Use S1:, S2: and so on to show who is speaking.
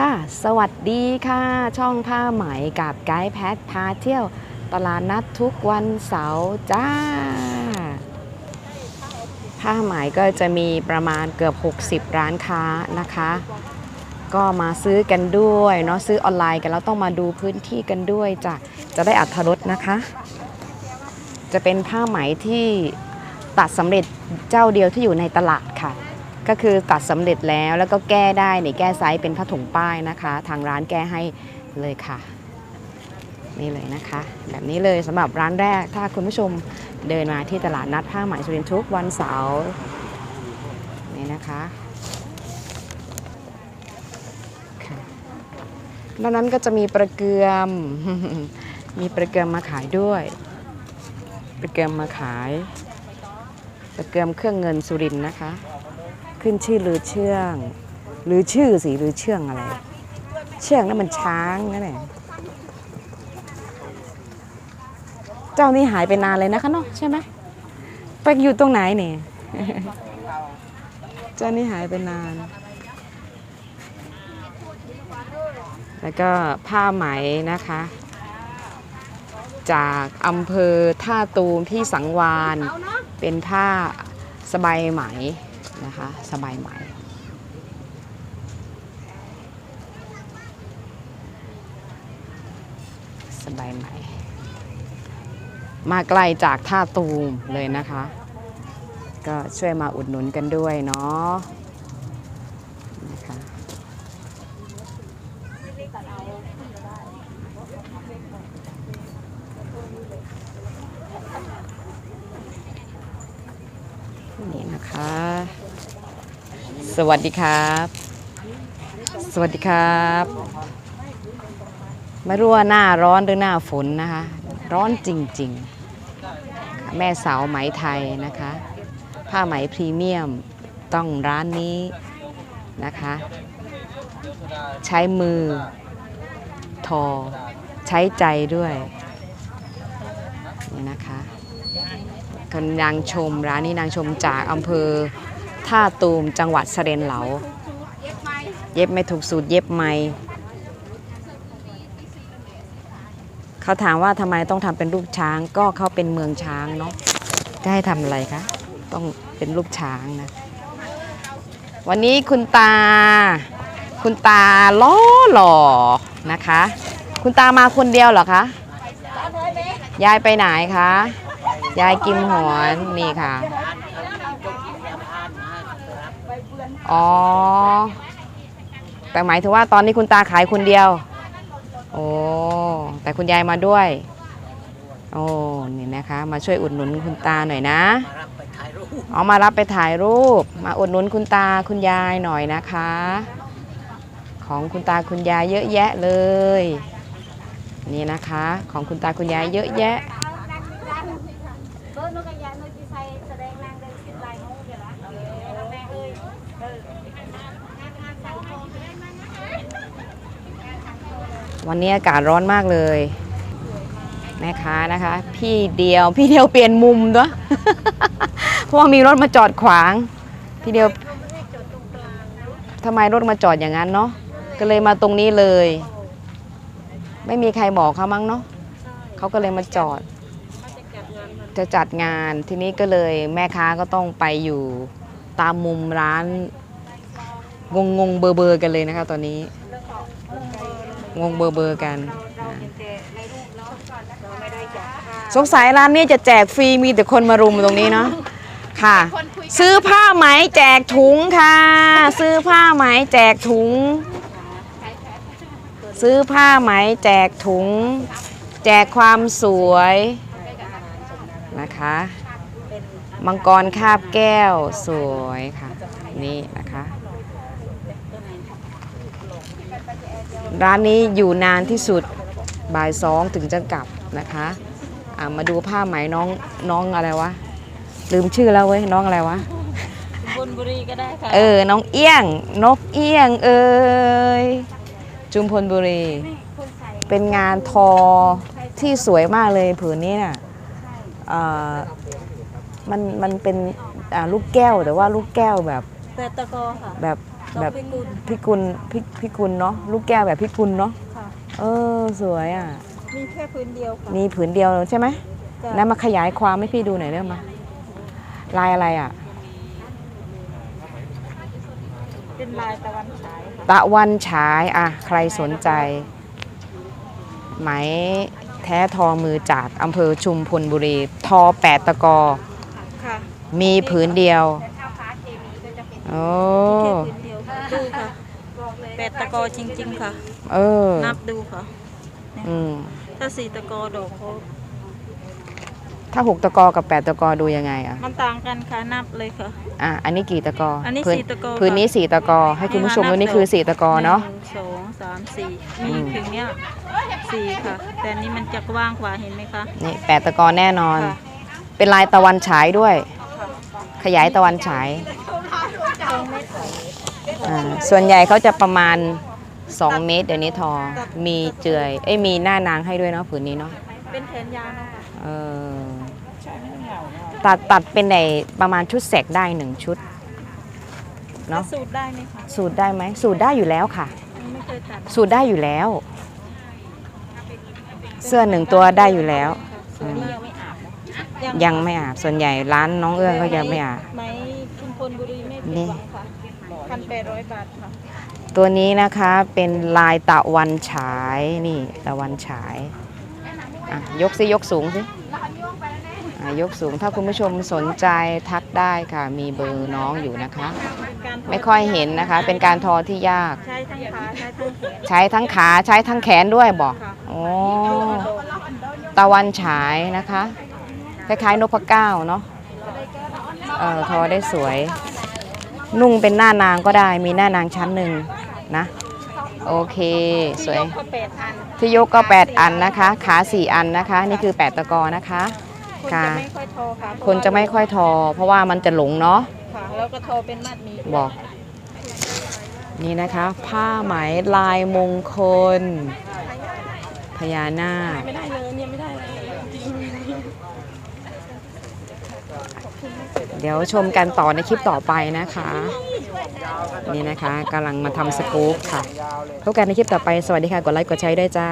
S1: ค่ะ สวัสดีค่ะ ช่องผ้าไหมกับไกด์แพทพาเที่ยว ตลาดนัดทุกวันเสาร์จ้า ผ้าไหมก็จะมีประมาณเกือบ 60 ร้านค้านะคะ ก็มาซื้อกันด้วยเนาะซื้อออนไลน์กันแล้วต้องมาดูพื้นที่กันด้วยจ้ะจะได้อัธรสนะคะ จะเป็นผ้าไหมที่ตัดสำเร็จเจ้าเดียวที่อยู่ในตลาดค่ะ ก็คือตัดสำเร็จแล้วแล้วก็แก้ได้นี่แก้ไซส์เป็นผ้าถุงป้ายนะคะ ทางร้านแก้ให้เลยค่ะ นี่เลยนะคะ แบบนี้เลยสำหรับร้านแรกถ้าคุณผู้ชมเดินมาที่ตลาดนัดผ้าไหมสุรินทร์ทุกวันเสาร์นี่นะคะค่ะด้านนั้นก็จะมีประเกือม มีประเกือมมาขายด้วย ประเกือมมาขาย ประเกือมเครื่องเงินสุรินทร์นะคะ ขึ้นชื่อลือเชื่อง หรือชื่อสิหรือเชื่องอะไร เชื่องนั่นมันช้างนั่นแหละเจ้านี่หายไปนานเลยนะคะเนาะใช่ไหมไปอยู่ตรงไหนเนี่ยเจ้านี่หายไปนาน แล้วก็ผ้าไหมนะคะ จากอำเภอท่าตูมที่สังวานเป็นผ้าสบายไหม นะคะสบายใหม่ สบายใหม่ มาไกลจากท่าตูมเลยนะคะ ก็ช่วยมาอุดหนุนกันด้วยเนาะนี่นะคะ สวัสดีครับ สวัสดีครับ ไม่รู้ว่าหน้าร้อนหรือหน้าฝนนะคะ ร้อนจริงๆ แม่สาวไหมไทยนะคะ ผ้าไหมพรีเมียมต้องร้านนี้นะคะ ใช้มือ ทอ ใช้ใจด้วยนี่นะคะคนนางชมร้านนี้นางชมจากอำเภอ ท่าตูมจังหวัดสะเรนเหลา เย็บไม่ถูกสูตรเย็บไหมเขาถามว่าทำไมต้องทำเป็นรูปช้าง ก็เขาเป็นเมืองช้างเนาะจะให้ทำอะไรคะ ต้องเป็นรูปช้างนะ วันนี้คุณตา คุณตาล้อหล่อนะคะ คุณตามาคนเดียวเหรอคะ ยายไปไหนคะ ยายกิมหวนนี่ค่ะ อ๋อ แต่หมายถึงว่าตอนนี้คุณตาขายคนเดียว โอ้ แต่คุณยายมาด้วย โอ้ นี่นะคะ มาช่วยอุดหนุนคุณตาหน่อยนะเอามารับไปถ่ายรูป มาอุดหนุนคุณตาคุณยายหน่อยนะคะ ของคุณตาคุณยายเยอะแยะเลย นี่นะคะ ของคุณตาคุณยายเยอะแยะ
S2: เบิร์นกกระยานนที่ใส่แสดงนางเดินสิบลายงูเดี๋ยวละเออแม่เอ้ยเอองานงานสังคม
S1: วันนี้อากาศร้อนมากเลยแม่ค้านะคะ พี่เดียวพี่เดียวเปลี่ยนมุมด้วยเพราะว่ามีรถมาจอดขวาง พี่เดียวทำไมรถมาจอดอย่างนั้นเนาะก็เลยมาตรงนี้เลย ไม่มีใครบอกเขามั้งเนาะเขาก็เลยมาจอด จะจัดงานทีนี้ก็เลยแม่ค้าก็ต้องไปอยู่ตามมุมร้านงงงๆเบอร์เบอร์ๆกันเลยนะคะตอนนี้ งงเบอร์เบอร์กันอ่าสงสัยร้านนี้จะแจกฟรีมีแต่คนมารุมตรงนี้เนาะค่ะ ซื้อผ้าไหมแจกถุงค่ะ ซื้อผ้าไหมแจกถุง ซื้อผ้าไหมแจกถุง แจกความสวยนะคะมังกรคาบแก้วสวยค่ะ นี่นะคะ ร้านนี้อยู่นานที่สุดบ่ายสองถึงจะกลับนะคะอ่ามาดูผ้าไหมน้องน้องอะไรวะ ลืมชื่อแล้วเว้ยน้องอะไรวะ
S2: บุญบุรีก็ได้ค่ะ
S1: เออ น้องเอี้ยง นกเอี้ยง เอ้ยจุมพลบุรี เป็นงานทอที่สวยมากเลยผืนนี้น่ะเอ่อมันมันเป็นอ่าลูกแก้วแต่ว่าลูกแก้วแบบ
S2: เตตะกอค่ะ
S1: แบบ แบบ
S3: พิกุล
S1: พิกุลพิพิกุลเนาะลูกแก้วแบบพิกุลเนาะ
S3: ค่ะ
S1: เออสวยอะ
S3: มีแค่พื้นเดียวค่ะ
S1: มีผืนเดียวใช่ไหม
S3: จ้ะ
S1: แล้วมาขยายความให้พี่ดูหน่อยได้ไหมลายอะไรอะ
S3: เป็นลายตะวันฉายค่ะ
S1: ตะวันฉายอะใครสนใจ ไหมแท้ทอมือจากอำเภอชุมพลบุรี ทอแปดตะกอ
S3: ค่ะ
S1: มีผืนเดียว โอ้
S3: แค่พื้นเดียวค่ะดูค่ะแปดตะกอจริง ๆ ค่ะ
S1: เออ
S3: นับดูค่ะ
S1: อืม
S3: ถ้าสี่ตะกอดอกเขา
S1: ถ้าหกตะกอกับแปดตะกอดูยังไงอะ
S3: มันต่างกันค่ะนับเลยค่ะ
S1: อะ อันนี้กี่ตะกอ
S3: อั
S1: อั
S3: นนี้สี่ตะกอ
S1: พื้น
S3: ค่ะ
S1: นี้สี่ตะกอ ให้คุณผู้ชมดูนี่คือสี่ตะกอเนาะ
S3: หนึ่งสองสามสี่
S1: อื
S3: มี
S1: ม
S3: ถึงเนี้ยสี่ค่ะ แต่อันนี้มันจะกว้างกว่าเห็นไหมคะ
S1: นี่แปดตะกอแน่นอน
S3: ค่ะ
S1: เป็นลายตะวันฉายด้วย
S3: ค่ะ
S1: ขยายตะวันฉาย
S3: สองเมตรค่ะ
S1: อ่า ส่วนใหญ่เขาจะประมาณ 2 เมตร เดี๋ยวนี้ทอ มีเจือย เอ้ยมีหน้านางให้ด้วยเนาะผืนนี้เนาะ
S3: เป็นแขนยาวนะคะ
S1: เออตัดตัดเป็นในประมาณชุดแสกได้หนึ่งชุด เนาะ
S3: สูตรได้ไหมคะ
S1: สูตรได้ไหม สูตรได้อยู่แล้วค่ะ
S3: ไม่เคยตัด
S1: สูตรได้อยู่แล้ว เสื้อหนึ่งตัวได้อยู่แล้ว
S3: ส่วนนี้ยังไม่อาบนะ
S1: ยังไม่อาบ ส่วนใหญ่ร้านน้องเอื้องก็ยังไม่อาบ
S3: ไหมชุมพลบุรีไม่ผิด
S1: นี่
S3: หวังค่ะ พันแปดร้อยบาทค่ะ
S1: ตัวนี้นะคะเป็นลายตะวันฉายนี่ตะวันฉายอะยกสิยกสูงสิอะยกสูงถ้าคุณผู้ชมสนใจทักได้ค่ะ มีเบอร์น้องอยู่นะคะ
S3: เป็นการ
S1: ไม่ค่อยเห็นนะคะ เป็นการทอที่ยาก
S3: ใช้ทั้งขาใช้ทั้งแขน
S1: ใช้ทั้งขาใช้ทั้งแขนด้วยบอก
S3: ค่ะ
S1: โอ้ตะวันฉายนะคะ คล้ายๆนพเก้าเนาะเออทอได้สวย นุ่งเป็นหน้านางก็ได้มีหน้านางชั้นหนึ่งนะ โอเคสวย
S3: ก็แปดอัน
S1: ที่ยกก็ 8 อันนะคะ ขา 4 อันนะคะ นี่คือ 8 ตะกอนะคะ
S3: คน
S1: ค่ะ
S3: จะไม่ค่อยโทรค่ะ
S1: คนจะไม่ค่อยทอ เพราะว่ามันจะหลงเนาะ
S3: ค่ะแล้วก็โทรเป็นมัดหมี
S1: บอก นี่นะคะ ผ้าไหมลายมงคล พญานาค
S3: ไม่ได้เลยเนี่ยไม่ได้เลย
S1: เดี๋ยวชมกันต่อในคลิปต่อไปนะคะ นี่นะคะกำลังมาทำสกู๊ปค่ะพบกันในคลิปต่อไปสวัสดีค่ะ กดไลค์กดแชร์ด้วยจ้า